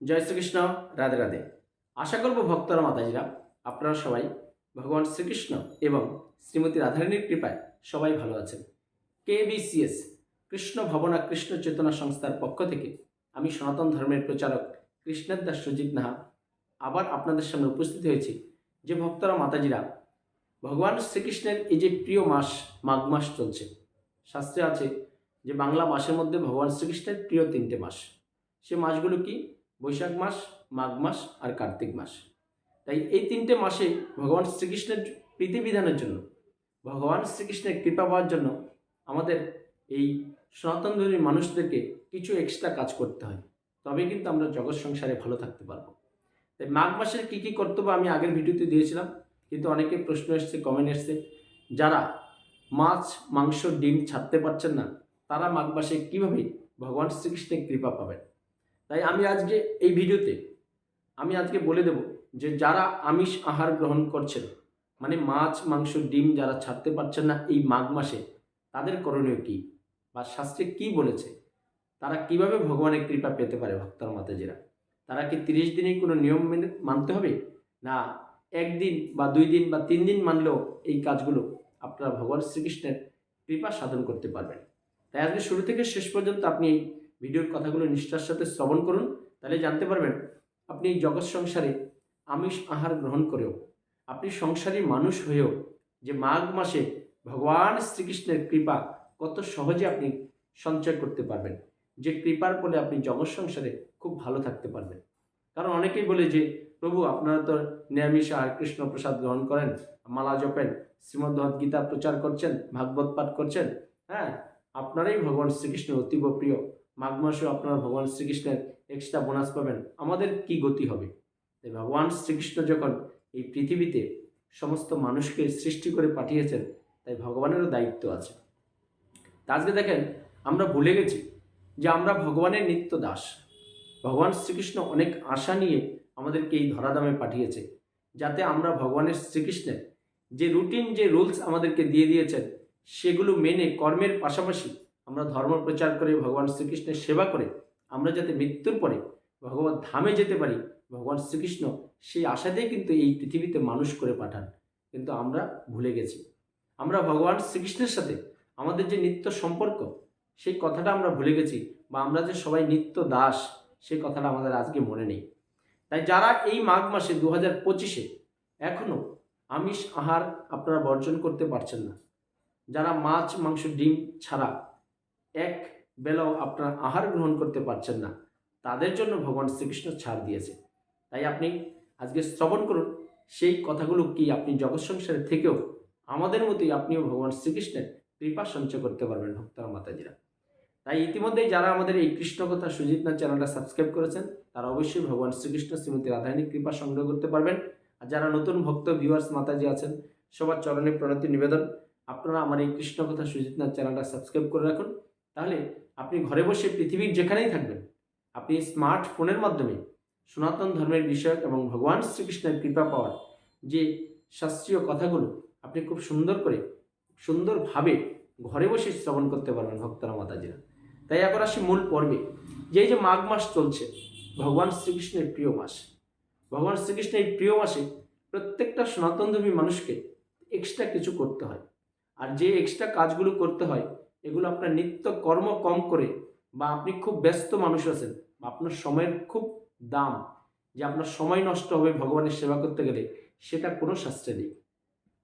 জয় শ্রীকৃষ্ণ, রাধে রাধে। আশা করব ভক্তরা, মাতাজিরা, আপনারা সবাই ভগবান শ্রীকৃষ্ণ এবং শ্রীমতী রাধারানীর কৃপায় সবাই ভালো আছেন। কে কেবিসিএস কৃষ্ণ ভবনা কৃষ্ণ চেতনা সংস্থার পক্ষ থেকে আমি সনাতন ধর্মের প্রচারক কৃষ্ণের দাস সুজিত নাহা আবার আপনাদের সামনে উপস্থিত হয়েছি। যে ভক্তরা, মাতাজিরা, ভগবান শ্রীকৃষ্ণের এই যে প্রিয় মাস, মাঘ মাস চলছে, শাস্ত্রে আছে যে বাংলা মাসের মধ্যে ভগবান শ্রীকৃষ্ণের প্রিয় তিনটে মাস। সে মাসগুলো কি? বৈশাখ মাস, মাঘ মাস আর কার্তিক মাস। তাই এই তিনটে মাসে ভগবান শ্রীকৃষ্ণের প্রীতিবিধানের জন্য, ভগবান শ্রীকৃষ্ণের কৃপা পাওয়ার জন্য আমাদের এই সনাতন ধর্মী মানুষদেরকে কিছু এক্সট্রা কাজ করতে হয়। তবে কিন্তু আমরা জগৎ সংসারে ভালো থাকতে পারব। তাই মাঘ মাসের কী কী কর্তব্য আমি আগের ভিডিওতে দিয়েছিলাম, কিন্তু অনেকে প্রশ্ন এসছে কমেন্ট এসছে। যারা মাছ, মাংস, ডিম ছাড়তে পারছেন না, তারা মাঘ মাসে কীভাবে ভগবান শ্রীকৃষ্ণের কৃপা পাবেন? তাই আমি আজকে এই ভিডিওতে আমি আজকে বলে দেব যে যারা আমিষ আহার গ্রহণ করছেন মানে মাছ, মাংস, ডিম যারা ছাড়তে পারছেন না এই মাঘ মাসে, তাদের করণীয় কী বা শাস্ত্রে কী বলেছে? তারা কীভাবে ভগবানের কৃপা পেতে পারে ভক্তর মাতাজিরা? তারা কি তিরিশ দিনই কোনো নিয়ম মেনে মানতে হবে? না, একদিন বা দুই দিন বা তিন দিন মানলেও এই কাজগুলো আপনারা ভগবান শ্রীকৃষ্ণের কৃপা সাধন করতে পারবেন। তাই আজকে শুরু থেকে শেষ পর্যন্ত আপনি ভিডিওর কথাগুলো নিষ্ঠার সাথে শ্রবণ করুন, তাহলে জানতে পারবেন আপনি এই জগৎ সংসারে আমিষ আহার গ্রহণ করেও, আপনি সংসারী মানুষ হয়েও যে মাঘ মাসে ভগবান শ্রীকৃষ্ণের কৃপা কত সহজে আপনি সঞ্চয় করতে পারবেন, যে কৃপার ফলে আপনি জগৎ সংসারে খুব ভালো থাকতে পারবেন। কারণ অনেকেই বলে যে, প্রভু, আপনারা তো নিরামিষ আহার, কৃষ্ণ প্রসাদ গ্রহণ করেন, মালা জপেন শ্রীমদ্ গীতা প্রচার করছেন, ভাগবত পাঠ করছেন। হ্যাঁ আপনারাই ভগবান শ্রীকৃষ্ণের অতীব প্রিয়। মাঘ মাসেও আপনারা ভগবান শ্রীকৃষ্ণের এক্সট্রা বোনাস পাবেন। আমাদের কি গতি হবে? তাই ভগবান শ্রীকৃষ্ণ যখন এই পৃথিবীতে সমস্ত মানুষকে সৃষ্টি করে পাঠিয়েছেন, তাই ভগবানেরও দায়িত্ব আছে। আজকে দেখেন, আমরা ভুলে গেছি যে আমরা ভগবানের নিত্য দাস। ভগবান শ্রীকৃষ্ণ অনেক আশা নিয়ে আমাদেরকে এই ধরাধামে পাঠিয়েছে, যাতে আমরা ভগবানের শ্রীকৃষ্ণের যে রুটিন যে রুলস আমাদেরকে দিয়ে দিয়েছেন, সেগুলো মেনে কর্মের পাশাপাশি আমরা ধর্ম প্রচার করে ভগবান শ্রীকৃষ্ণের সেবা করে, আমরা যাতে মৃত্যুর পরে ভগবান ধামে যেতে পারি, ভগবান শ্রীকৃষ্ণ সেই আশাতেই কিন্তু এই পৃথিবীতে মানুষ করে পাঠান। কিন্তু আমরা ভুলে গেছি। আমরা ভগবান শ্রীকৃষ্ণের সাথে আমাদের যে নিত্য সম্পর্ক, সেই কথাটা আমরা ভুলে গেছি বা আমরা যে সবাই নিত্য দাস সেই কথাটা আমাদের আজকে মনে নেই। তাই যারা এই মাঘ মাসে দু হাজার পঁচিশে এখনও আমিষ আহার আপনারা বর্জন করতে পারছেন না, যারা মাছ, মাংস, ডিম ছাড়া এক বেলাও আপনারা আহার গ্রহণ করতে পারছেন না। তাদের জন্য ভগবান শ্রীকৃষ্ণ ছাড় দিয়েছে। তাই আপনি আজকে শ্রবণ করুন। সেই কথাগুলো কি আপনি জগৎ সংসারে থেকেও আমাদের মতোই আপনিও ভগবান শ্রীকৃষ্ণের কৃপা সঞ্চয় করতে পারবেন, ভক্তরা, মাতাজিরা। তাই ইতিমধ্যেই যারা আমাদের এই কৃষ্ণকথা সুজিত না চ্যানেলটা সাবস্ক্রাইব করেছেন, তারা অবশ্যই ভগবান শ্রীকৃষ্ণ শ্রীমতী রাধারানীর কৃপা সংগ্রহ করতে পারবেন। আর যারা নতুন ভক্ত ভিউয়ার্স মাতাজি আছেন, সবার চরণে প্রণতি নিবেদন। আপনারা আমার এই কৃষ্ণকথা সুজিত নাথ চ্যানেলটা সাবস্ক্রাইব করে রাখুন। তাহলে আপনি ঘরে বসে পৃথিবীর যেখানেই থাকবেন, আপনি স্মার্টফোনের মাধ্যমে সনাতন ধর্মের বিষয়ক এবং ভগবান শ্রীকৃষ্ণের কৃপা পাওয়ার যে শাস্ত্রীয় কথাগুলো আপনি খুব সুন্দর করে, সুন্দরভাবে ঘরে বসে শ্রবণ করতে পারবেন ভক্তরা, মাতাজিরা। তাই এখন আসি মূল পর্বে। যে যে মাঘ মাস চলছে, ভগবান শ্রীকৃষ্ণের প্রিয় মাস। ভগবান শ্রীকৃষ্ণের প্রিয় মাসে প্রত্যেকটা সনাতনধর্মী মানুষকে এক্সট্রা কিছু করতে হয়। আর যে এক্সট্রা কাজগুলো করতে হয় এগুলো আপনার নিত্য কর্ম কম করে বা আপনি খুব ব্যস্ত মানুষ আছেন, বা আপনার সময়ের খুব দাম, যে আপনার সময় নষ্ট হবে ভগবানের সেবা করতে গেলে, সেটা কোনো শাস্ত্রে নেই।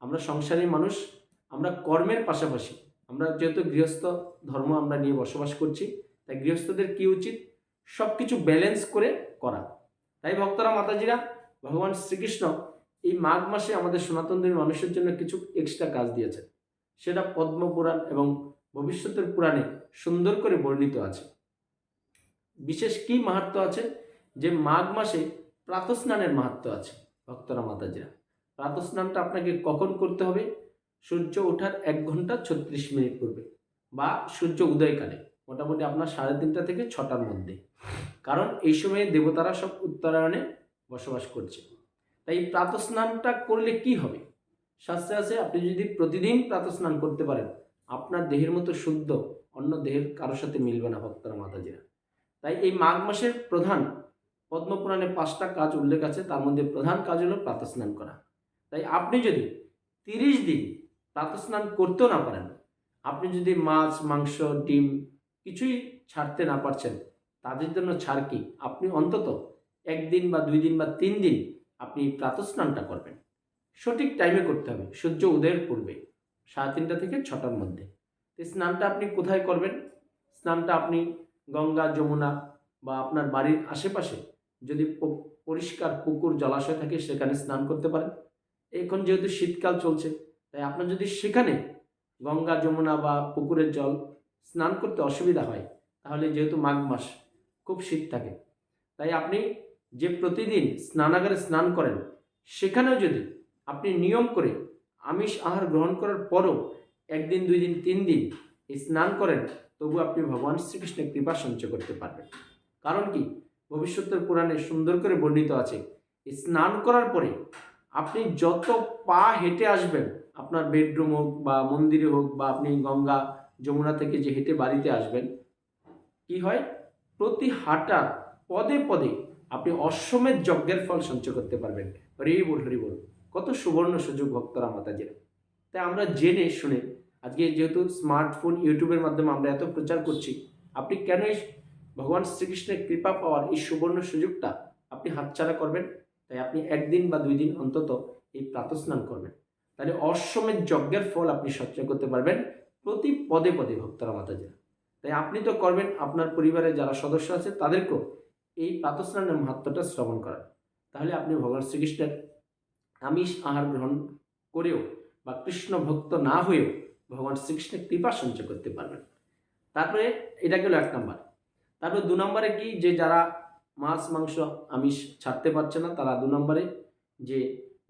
আমরা সংসারী মানুষ, আমরা কর্মের পাশাপাশি, আমরা যেহেতু গৃহস্থ ধর্ম আমরা নিয়ে বসবাস করছি, তাই গৃহস্থদের কি উচিত? সব কিছু ব্যালেন্স করে করা। তাই ভক্তরা, মাতাজিরা, ভগবান শ্রীকৃষ্ণ এই মাঘ মাসে আমাদের সনাতনদের মানুষের জন্য কিছু এক্সট্রা কাজ দিয়েছেন। সেটা পদ্মপুরাণ এবং ভবিষ্যতের পুরাণে সুন্দর করে বর্ণিত আছে। বিশেষ কি মাহাত্ম আছে? যে মাঘ মাসে প্রাতস্নানের মাহাত্ম আছে, ভক্তরা, মাতাজিরা। প্রাতস্নানটা আপনাকে কখন করতে হবে? সূর্য ওঠার এক ঘণ্টা ছত্রিশ মিনিট পূর্বে বা সূর্য উদয়কালে, মোটামুটি আপনার সাড়ে তিনটা থেকে ছটার মধ্যে। কারণ এই সময়ে দেবতারা সব উত্তরায়ণে বসবাস করছে। তাই প্রাতস্নানটা করলে কি হবে? শাস্ত্রে আছে, আপনি যদি প্রতিদিন প্রাতস্নান করতে পারেন আপনার দেহের মতো শুদ্ধ, অন্য দেহের কারোর সাথে মিলবে না ভক্তরা মাতাজিরা। তাই এই মাঘ মাসের প্রধান পদ্মপুরাণে পাঁচটা কাজ উল্লেখ আছে, তার মধ্যে প্রধান কাজ হলো প্রাতস্নান করা। তাই আপনি যদি তিরিশ দিন প্রাতস্নান করতেও না পারেন, আপনি যদি মাছ, মাংস, ডিম কিছুই ছাড়তে না পারছেন, তাদের জন্য ছাড় কি? আপনি অন্তত একদিন বা দুই দিন বা তিন দিন আপনি প্রাতস্নানটা করবেন। সঠিক টাইমে করতে হবে, সূর্য উদয়ের পূর্বে। সাড়ে তিনটা থেকে ছটার মধ্যে। তো স্নানটা আপনি কোথায় করবেন? স্নানটা আপনি গঙ্গা, যমুনা বা আপনার বাড়ির আশেপাশে যদি পরিষ্কার পুকুর, জলাশয় থাকে সেখানে স্নান করতে পারেন। এখন যেহেতু শীতকাল চলছে, তাই আপনার যদি সেখানে গঙ্গা, যমুনা বা পুকুরের জল স্নান করতে অসুবিধা হয়, তাহলে যেহেতু মাঘ মাস, খুব শীত থাকে। তাই আপনি যে প্রতিদিন স্নানাগারে স্নান করেন, সেখানেও যদি আপনি নিয়ম করে আমিষ আহার গ্রহণ করার পরও একদিন দুই দিন তিন দিন স্নান করেন, তবু আপনি ভগবান শ্রীকৃষ্ণের কৃপা সঞ্চয় করতে পারবেন। কারণ কি? ভবিষ্যতের পুরাণে সুন্দর করে বর্ণিত আছে স্নান করার পরে আপনি যত পা হেঁটে আসবেন, আপনার বেডরুম হোক বা মন্দিরে হোক বা আপনি গঙ্গা যমুনা থেকে যে হেঁটে বাড়িতে আসবেন, কি হয়? প্রতি হাঁটা পদে পদে আপনি অশ্বমেধ যজ্ঞের ফল সঞ্চয় করতে পারবেন। হরি বল হরি বল। কত সুবর্ণ সুযোগ ভক্তরা মাতাজির তাই আমরা জেনে শুনে আজকে যেহেতু স্মার্টফোন, ইউটিউবের মাধ্যমে আমরা এত প্রচার করছি, আপনি কেন ভগবান শ্রীকৃষ্ণের কৃপা পাওয়ার এই সুবর্ণ সুযোগটা আপনি হাতছাড়া করবেন? তাই আপনি একদিন বা দুই দিন অন্তত এই প্রাতস্নান করবেন। তাহলে অশ্বমেধ যজ্ঞের ফল আপনি সঞ্চয় করতে পারবেন প্রতি পদে পদে ভক্তরা মাতাজিরা তাই আপনি তো করবেন, আপনার পরিবারের যারা সদস্য আছে তাদেরকেও এই প্রাতস্নানের মাহাত্মটা শ্রবণ করান তাহলে আপনি ভগবান শ্রীকৃষ্ণের আমিষ আহার গ্রহণ করেও বা কৃষ্ণ ভক্ত না হয়েও ভগবান শ্রীকৃষ্ণের কৃপা সঞ্চয় করতে পারবেন। তারপরে এটা গেল এক নম্বর। তারপরে দু নম্বরে কি? যে যারা মাছ, মাংস, আমিষ ছাড়তে পারছে না, তারা দু নম্বরে যে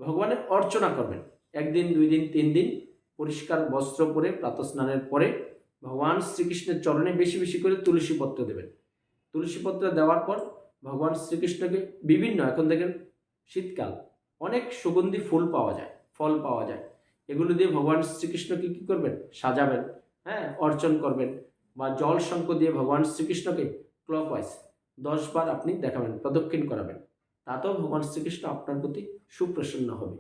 ভগবানের অর্চনা করবেন। একদিন, দুই দিন, তিন দিন পরিষ্কার বস্ত্র পরে, প্রাতস্নানের পরে ভগবান শ্রীকৃষ্ণের চরণে বেশি বেশি করে তুলসী পত্র দেবেন। তুলসী পত্র দেওয়ার পর ভগবান শ্রীকৃষ্ণকে বিভিন্ন, এখন দেখেন শীতকাল অনেক সুগন্ধি ফুল পাওয়া যায়, ফল পাওয়া যায়। এগুলো দিয়ে ভগবান শ্রীকৃষ্ণকে কী করবেন? সাজাবেন হ্যাঁ অর্চন করবেন বা জল শঙ্খ দিয়ে ভগবান শ্রীকৃষ্ণকে ক্লকওয়াইজ দশবার আপনি দেখাবেন, প্রদক্ষিণ করাবেন। তাতেও ভগবান শ্রীকৃষ্ণ আপনার প্রতি সুপ্রসন্ন হবে।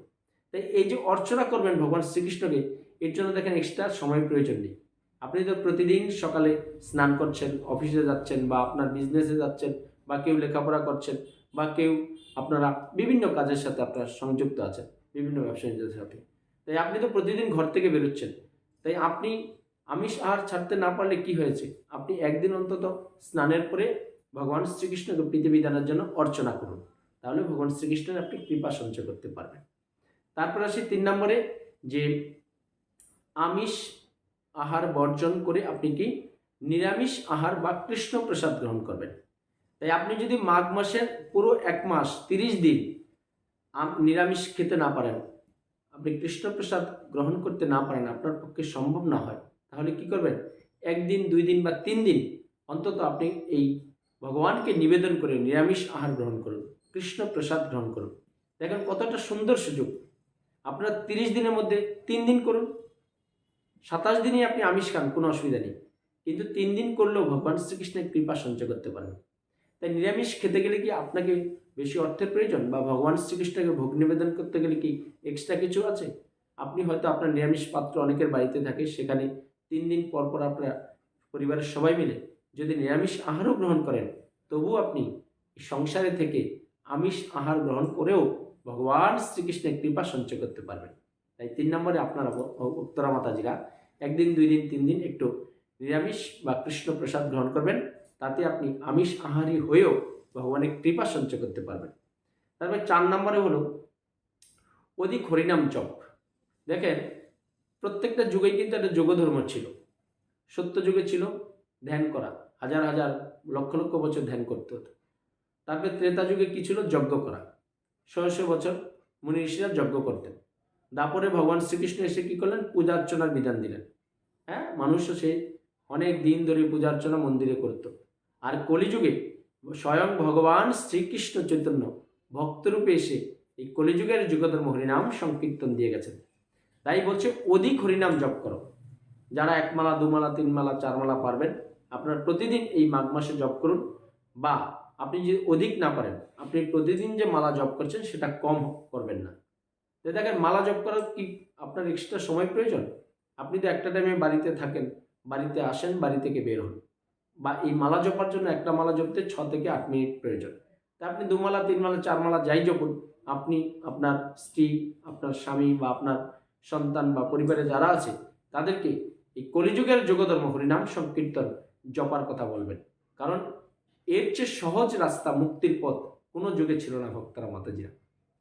তাই এই যে অর্চনা করবেন ভগবান শ্রীকৃষ্ণকে, এর জন্য দেখেন এক্সট্রা সময় প্রয়োজন নেই। আপনি তো প্রতিদিন সকালে স্নান করছেন অফিসে যাচ্ছেন বা আপনার বিজনেসে যাচ্ছেন বা কেউ লেখাপড়া করছেন বা কেউ আপনারা বিভিন্ন কাজের সাথে আপনারা সংযুক্ত আছেন, বিভিন্ন ব্যবসায়ীদের সাথে। তাই আপনি তো প্রতিদিন ঘর থেকে বেরোচ্ছেন। তাই আপনি আমিষ আহার ছাড়তে না পারলে কি হয়েছে? আপনি একদিন অন্তত স্নানের পরে ভগবান শ্রীকৃষ্ণকে প্রীতিবিধানের জন্য অর্চনা করুন। তাহলে ভগবান শ্রীকৃষ্ণের আপনি কৃপা সঞ্চয় করতে পারবেন। তারপর আসি তিন নম্বরে যে আমিষ আহার বর্জন করে আপনি কি নিরামিষ আহার বা কৃষ্ণ প্রসাদ গ্রহণ করবেন। তাই আপনি যদি মাঘ মাসের পুরো এক মাস, তিরিশ দিন নিরামিষ খেতে না পারেন, আপনি কৃষ্ণ প্রসাদ গ্রহণ করতে না পারেন, আপনার পক্ষে সম্ভব না হয়, তাহলে কি করবেন? একদিন, দুই দিন বা তিন দিন অন্তত আপনি এই ভগবানকে নিবেদন করে নিরামিষ আহার গ্রহণ করুন কৃষ্ণ প্রসাদ গ্রহণ করুন। দেখেন কতটা সুন্দর সুযোগ। আপনার তিরিশ দিনের মধ্যে তিন দিন করুন, সাতাশ দিনই আপনি আমিষ খান, কোনো অসুবিধা নেই। কিন্তু তিন দিন করলেও ভগবান শ্রীকৃষ্ণের কৃপা সঞ্চয় করতে পারবেন তাই নিরামিষ খেতে গেলে কি আপনাকে বেশি অর্থের প্রয়োজন? বা ভগবান শ্রীকৃষ্ণকে ভোগ নিবেদন করতে গেলে কি এক্সট্রা কিছু আছে? আপনি হয়তো আপনার নিরামিষ পাত্র অনেকের বাড়িতে থাকে, সেখানে তিন দিন পর পর আপনার পরিবারের সবাই মিলে যদি নিরামিষ আহারও গ্রহণ করেন তবুও আপনি সংসারে থেকে আমিষ আহার গ্রহণ করেও ভগবান শ্রীকৃষ্ণের কৃপা সঞ্চয় করতে পারবেন। তাই তিন নম্বরে আপনার উত্তরা মাতাজিরা, একদিন, দুই দিন, তিন দিন একটু নিরামিষ বা কৃষ্ণ প্রসাদ গ্রহণ করবেন। তাতে আপনি আমিষ আহারী হয়েও ভগবানের কৃপা সঞ্চয় করতে পারবেন। তারপরে চার নম্বরে হলো, অধিক হরিনাম জপ। দেখেন, প্রত্যেকটা যুগেই কিন্তু একটা যোগধর্ম ছিল। সত্য যুগে ছিল, ধ্যান করা। হাজার হাজার, লক্ষ লক্ষ বছর ধ্যান করতে হতো। তারপরে ত্রেতা যুগে কি ছিল? যজ্ঞ করা। ছয়শো বছর মুনি ঋষিরা যজ্ঞ করতেন। তারপরে ভগবান শ্রীকৃষ্ণ এসে কি করলেন? পূজা অর্চনার বিধান দিলেন। হ্যাঁ মানুষও সে অনেক দিন ধরে পূজা অর্চনা মন্দিরে করত। আর কলিযুগে স্বয়ং ভগবান শ্রীকৃষ্ণ চৈতন্য ভক্তরূপে এসে এই কলিযুগের যুগধর্ম হরিনাম সংকীর্তন দিয়ে গেছেন। তাই বলছে, অধিক হরিনাম জপ করো। যারা এক মালা, দু মালা, তিন মালা, চার মালা পারবেন, আপনার প্রতিদিন এই মাঘ মাসে জপ করুন বা আপনি যদি অধিক না পারেন, আপনি প্রতিদিন যে মালা জপ করছেন সেটা কম করবেন না। তো দেখেন, মালা জপ করার কি আপনার এক্সট্রা সময় প্রয়োজন? আপনি তো একটা টাইমে বাড়িতে থাকেন, বাড়িতে আসেন, বাড়ি থেকে বের হন। বা এই মালা জপার জন্য একটা মালা জপতে ছ থেকে আট মিনিট প্রয়োজন। তা আপনি দু মালা, তিন মালা, চার মালা যাই জপুন, আপনি আপনার স্ত্রী, আপনার স্বামী বা আপনার সন্তান বা পরিবারে যারা আছে, তাদেরকে এই কলিযুগের যোগধর্ম হরিনাম সংকীর্তন জপার কথা বলবেন। কারণ এর চেয়ে সহজ রাস্তা মুক্তির পথ কোনো যুগে ছিল না ভক্তরা মাতাজিরা।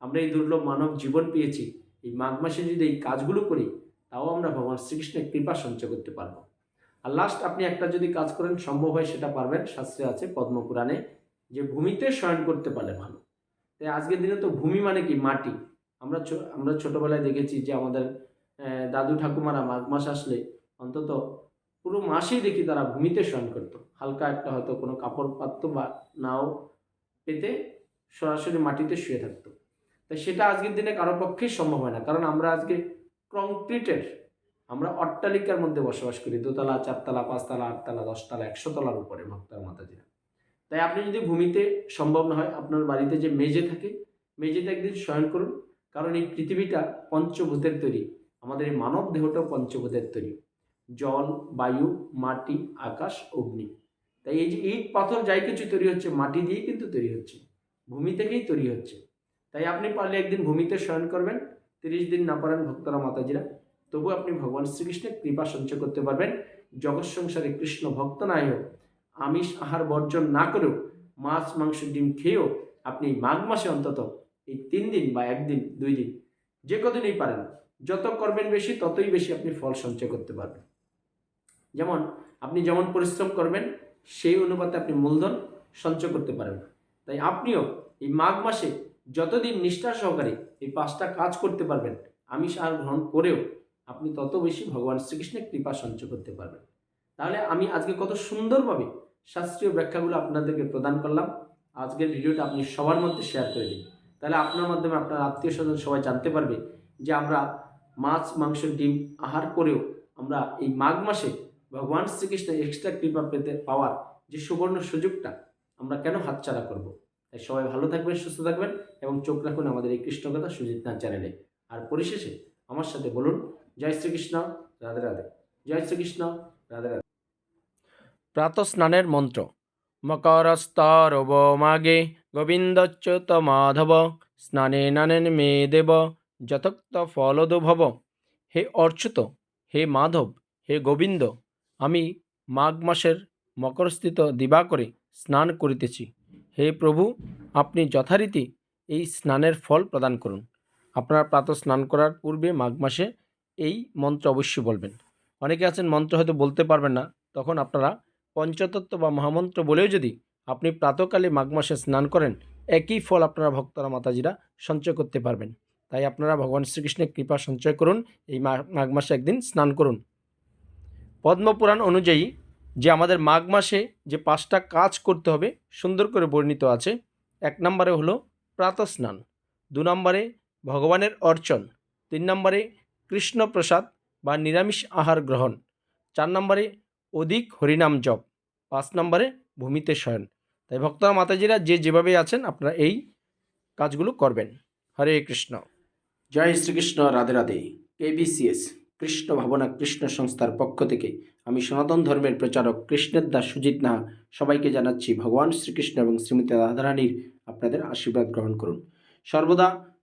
আমরা এই দুর্লভ মানব জীবন পেয়েছি, এই মাঘ মাসে যদি এই কাজগুলো করি, তাও আমরা ভগবান শ্রীকৃষ্ণের কৃপা সঞ্চয় করতে পারব। আর লাস্ট আপনি একটা যদি কাজ করেন, সম্ভব হয় সেটা পারবেন। শাস্ত্রে আছে পদ্মপুরাণে যে ভূমিতে শয়ন করতে পারলে ভালো। তাই আজকের দিনে তো ভূমি মানে কি? মাটি। আমরা আমরা ছোটোবেলায় দেখেছি যে আমাদের দাদু ঠাকুমারা মাঘ মাস আসলে অন্তত পুরো মাসেই দেখি তারা ভূমিতে শয়ন করতো। হালকা একটা হয়তো কোনো কাপড় পাততো বা নাও পেতে সরাসরি মাটিতে শুয়ে থাকতো। তাই সেটা আজকের দিনে কারোর পক্ষেই সম্ভব হয় না। কারণ আমরা আজকে কংক্রিটের আমরা অট্টালিকার মধ্যে বসবাস করি, দোতলা, চারতলা, পাঁচতলা, আটতলা, দশতলা একশো তলার উপরে ভক্তার মাতাজিরা। তাই আপনি যদি ভূমিতে সম্ভব না হয়, আপনার বাড়িতে যে মেঝে থাকে, মেঝেতে একদিন শয়ন করুন, কারণ এই পৃথিবীটা পঞ্চভূতের তৈরি। আমাদের এই মানব দেহটাও পঞ্চভূতের তৈরি। জল, বায়ু, মাটি, আকাশ, অগ্নি। তাই এই যে ইট, পাথর যাই কিছু তৈরি হচ্ছে, মাটি দিয়েই কিন্তু তৈরি হচ্ছে। ভূমি থেকেই তৈরি হচ্ছে। তাই আপনি পারলে একদিন ভূমিতে শয়ন করবেন, তিরিশ দিন না পারেন ভক্তরা মাতাজিরা। তবু আপনি ভগবান শ্রীকৃষ্ণের কৃপা সঞ্চয় করতে পারবেন। জগৎ সংসারে কৃষ্ণ ভক্ত নাই হোক আমিষ আহার বর্জন না করেও, মাছ, মাংস, ডিম খেয়েও আপনি মাঘ মাসে অন্তত এই তিন দিন বা একদিন, দুই দিন যে কদিনই পারেন, যত করবেন বেশি, ততই বেশি আপনি ফল সঞ্চয় করতে পারবেন। যেমন আপনি যেমন পরিশ্রম করবেন, সেই অনুপাতে আপনি মূলধন সঞ্চয় করতে পারেন। তাই আপনিও এই মাঘ মাসে যতদিন নিষ্ঠা সহকারে এই পাঁচটা কাজ করতে পারবেন, আমিষ আহার গ্রহণ করেও আপনি তত বেশি ভগবান শ্রীকৃষ্ণের কৃপা সঞ্চয় করতে পারবেন। তাহলে আমি আজকে কত সুন্দরভাবে শাস্ত্রীয় ব্যাখ্যাগুলো আপনাদেরকে প্রদান করলাম। আজকের ভিডিওটা আপনি সবার মধ্যে শেয়ার করে দিন। তাহলে আপনার মাধ্যমে আপনার আত্মীয় স্বজন সবাই জানতে পারবে যে আমরা মাছ, মাংস, ডিম আহার করেও আমরা এই মাঘ মাসে ভগবান শ্রীকৃষ্ণের এক্সট্রা কৃপা পেতে, পাওয়ার যে সুবর্ণ সুযোগটা আমরা কেন হাতছাড়া করব? তাই সবাই ভালো থাকবেন, সুস্থ থাকবেন এবং চোখ রাখুন আমাদের এই কৃষ্ণকথা সুজিত নাথ চ্যানেলে। আর পরিশেষে আমার সাথে বলুন জয় শ্রীকৃষ্ণ, রাধে রাধে। জয় শ্রীকৃষ্ণ, রাধে রাধে। প্রাতঃ স্নানের মন্ত্র। মকরস্তরব মাগে গোবিন্দচ্যুত মাধব স্নানে নানেন মে দেব যতক্ত ফলদ ভব হে অর্চুত হে মাধব, হে গোবিন্দ, আমি মাঘ মাসের মকরস্থিত দিবাকরে স্নান করিতেছি। হে প্রভু, আপনি যথারীতি এই স্নানের ফল প্রদান করুন। আপনার প্রাতঃ স্নান করার পূর্বে মাঘ মাসে এই মন্ত্র অবশ্যই বলবেন। অনেকে আছেন মন্ত্র হয়তো বলতে পারবেন না। তখন আপনারা পঞ্চতত্ত্ব বা মহামন্ত্র বলেও যদি আপনি প্রাতকালে মাঘ মাসে স্নান করেন, একই ফল আপনারা ভক্তরা মাতাজিরা সঞ্চয় করতে পারবেন। তাই আপনারা ভগবান শ্রীকৃষ্ণের কৃপা সঞ্চয় করুন, এই মাঘ মাসে একদিন স্নান করুন। পদ্মপুরাণ অনুযায়ী যে আমাদের মাঘ মাসে যে পাঁচটা কাজ করতে হবে, সুন্দর করে বর্ণিত আছে, এক নম্বরে হলো প্রাতঃ স্নান দু নম্বরে ভগবানের অর্চন, তিন নম্বরে কৃষ্ণ প্রসাদ বা নিরামিষ আহার গ্রহণ। চার নম্বরে অধিক হরিনাম জপ। পাঁচ নম্বরে ভূমিতে শয়ন। তাই ভক্তরা মাতাজিরা যে যেভাবে আছেন, আপনারা এই কাজগুলো করবেন। হরে কৃষ্ণ। জয় শ্রীকৃষ্ণ, রাধে রাধে। কেবিসিএস, কৃষ্ণ ভাবনা, কৃষ্ণ সংস্থার পক্ষ থেকে আমি সনাতন ধর্মের প্রচারক কৃষ্ণের দাস সুজিত নাহা সবাইকে জানাচ্ছি, ভগবান শ্রীকৃষ্ণ এবং শ্রীমতী রাধারানীর আপনাদের আশীর্বাদ গ্রহণ করুন। সর্বদা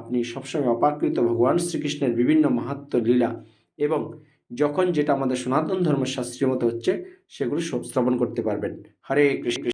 আপনি সবসময় অপাকৃত ভগবান শ্রীকৃষ্ণের বিভিন্ন মাহাত্ম লীলা এবং যখন যেটা আমাদের সনাতন ধর্মের শাস্ত্রীয় মতো হচ্ছে, সেগুলো শ্রবণ করতে পারবেন। হরে কৃষ্ণ।